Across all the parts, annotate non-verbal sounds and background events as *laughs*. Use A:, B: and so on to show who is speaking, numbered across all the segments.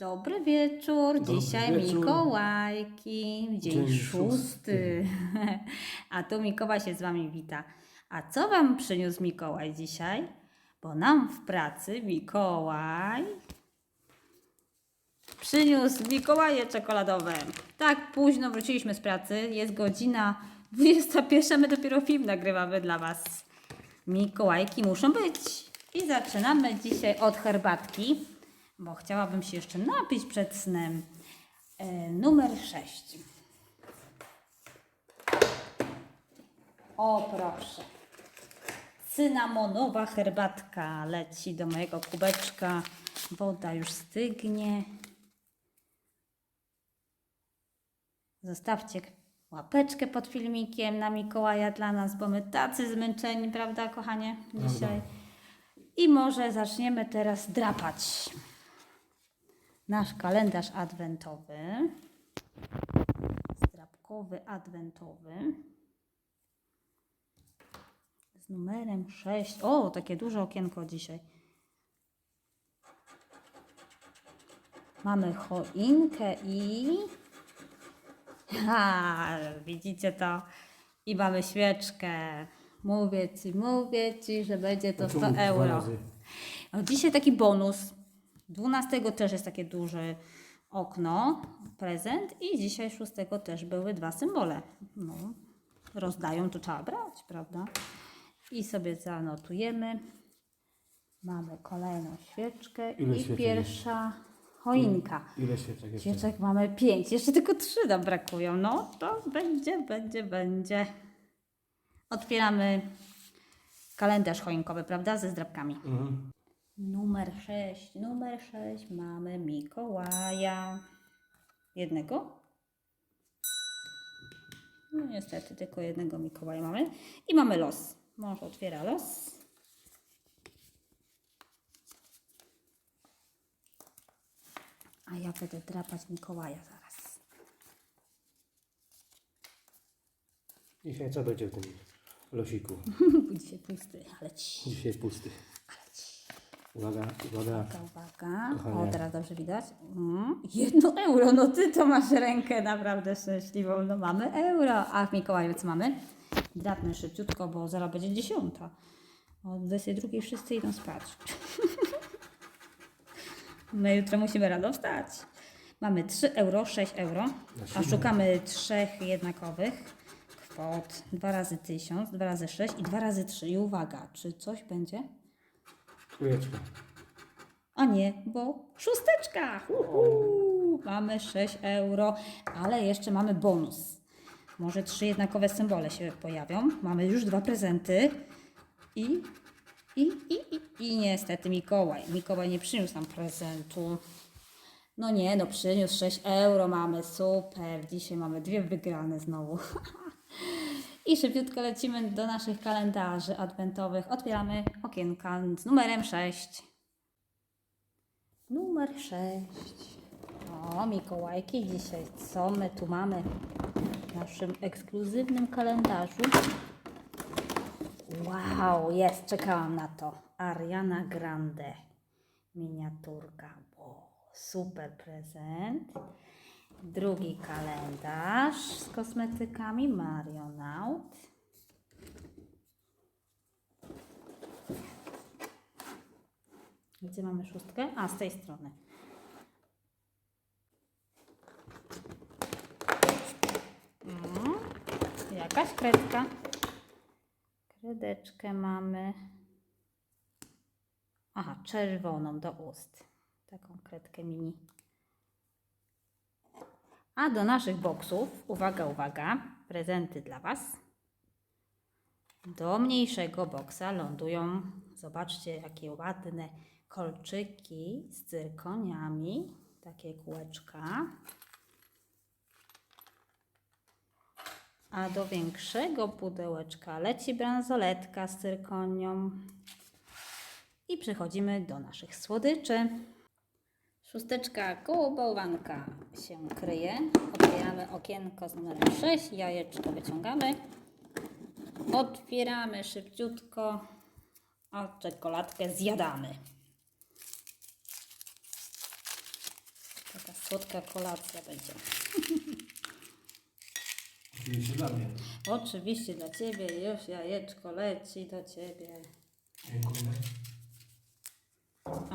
A: Dobry wieczór.
B: Dobry
A: Dzisiaj
B: wieczór.
A: Mikołajki, dzień,
B: Dzień
A: szósty.
B: szósty. *laughs*
A: A tu Mikołaj się z Wami wita. A co Wam przyniósł Mikołaj dzisiaj? Bo nam w pracy Mikołaj przyniósł Mikołaje czekoladowe. Tak późno wróciliśmy z pracy. Jest godzina 21. My dopiero film nagrywamy dla Was. Mikołajki muszą być. I zaczynamy dzisiaj od herbatki, bo chciałabym się jeszcze napić przed snem. E, numer 6. O, proszę. Cynamonowa herbatka leci do mojego kubeczka. Woda już stygnie. Zostawcie łapeczkę pod filmikiem na Mikołaja dla nas, bo my tacy zmęczeni, prawda, kochanie, dzisiaj. I może zaczniemy teraz drapać nasz kalendarz adwentowy. Zdrapkowy adwentowy. Z numerem 6. O, takie duże okienko dzisiaj. Mamy choinkę i. *laughs* Ha, widzicie to? I mamy świeczkę. Mówię ci, mówię ci, że będzie to 100
B: Dwa
A: euro. O, dzisiaj taki bonus. 12 też jest takie duże okno, prezent i dzisiaj 6 też były dwa symbole. No, rozdają, to trzeba brać, prawda? I sobie zanotujemy. Mamy kolejną świeczkę
B: Ile
A: i
B: świeczek
A: pierwsza choinka.
B: Ile świeczek jeszcze?
A: Świeczek mamy pięć, jeszcze tylko trzy nam brakują. No, to będzie, będzie, będzie. Otwieramy kalendarz choinkowy, prawda? Ze zdrabkami.
B: Mhm.
A: Numer 6, numer 6 mamy Mikołaja. Jednego? No niestety tylko jednego Mikołaja mamy. I mamy los. Mąż otwiera los. A ja będę drapać Mikołaja zaraz.
B: Dzisiaj co będzie w tym losiku? *laughs*
A: Dzisiaj pusty, ale ci.
B: Dzisiaj pusty. Uwaga, uwaga.
A: Uwaga, uwaga.
B: Kochanie.
A: O, teraz dobrze widać. Mm. Jedno euro, no ty to masz rękę naprawdę szczęśliwą. No mamy euro. A w Mikołaju co mamy? Drapmy szybciutko, bo zaraz będzie dziesiąta. O 22 wszyscy idą spać. *laughs* My jutro musimy rano wstać. Mamy 3 euro, 6 euro, a szukamy trzech jednakowych kwot. 2 razy 1000, 2 razy 6 i 2 razy 3. I uwaga, czy coś będzie?
B: Trójeczka.
A: A nie, bo szósteczka! Uhu, mamy 6 euro, ale jeszcze mamy bonus. Może trzy jednakowe symbole się pojawią. Mamy już dwa prezenty i, i, i, i, i niestety Mikołaj. Mikołaj nie przyniósł nam prezentu. No nie, no przyniósł 6 euro, mamy super. Dzisiaj mamy dwie wygrane znowu. *laughs* I szybciutko lecimy do naszych kalendarzy adwentowych. Otwieramy okienka z numerem 6. Numer 6. O, Mikołajki dzisiaj. Co my tu mamy w naszym ekskluzywnym kalendarzu? Wow, jest, czekałam na to. Ariana Grande. Miniaturka. Wow, super prezent. Drugi kalendarz z kosmetykami Marionaut. Gdzie mamy szóstkę? A, z tej strony. Mm, jakaś kredka. Kredeczkę mamy. Aha, czerwoną do ust. Taką kredkę mini. A do naszych boksów, uwaga, uwaga, prezenty dla Was. Do mniejszego boksa lądują, zobaczcie jakie ładne kolczyki z cyrkoniami, takie kółeczka. A do większego pudełeczka leci bransoletka z cyrkonią. I przechodzimy do naszych słodyczy. Szósteczka koło bałwanka się kryje. Otwieramy okienko z numerem 6, jajeczko wyciągamy. Otwieramy szybciutko, a czekoladkę zjadamy. Słodka kolacja będzie.
B: Oczywiście dla mnie.
A: Oczywiście dla Ciebie już jajeczko leci do Ciebie.
B: Dziękuję.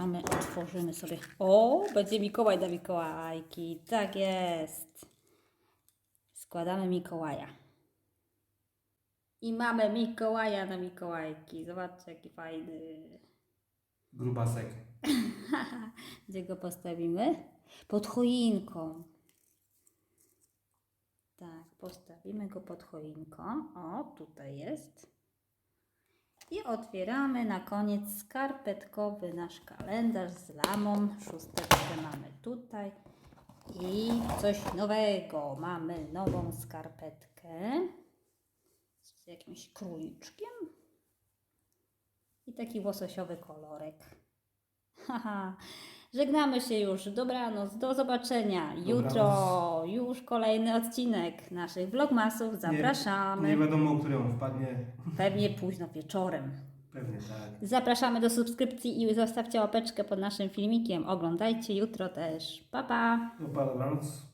A: A my otworzymy sobie. O, będzie Mikołaj dla Mikołajki. Tak jest. Składamy Mikołaja. I mamy Mikołaja na Mikołajki. Zobaczcie, jaki fajny.
B: Grubasek. *laughs*
A: Gdzie go postawimy? Pod choinką. Tak, postawimy go pod choinką. O, tutaj jest. I otwieramy na koniec skarpetkowy nasz kalendarz z lamą. Szósteczkę mamy tutaj. I coś nowego. Mamy nową skarpetkę z jakimś króliczkiem. I taki łososiowy kolorek. *laughs* Haha. Żegnamy się już. Dobranoc. Do zobaczenia. Jutro już kolejny odcinek naszych vlogmasów. Zapraszamy.
B: Nie, nie wiadomo, o którym on wpadnie.
A: Pewnie późno wieczorem.
B: Pewnie tak.
A: Zapraszamy do subskrypcji i zostawcie łapeczkę pod naszym filmikiem. Oglądajcie jutro też. Pa pa!
B: No, dobranoc.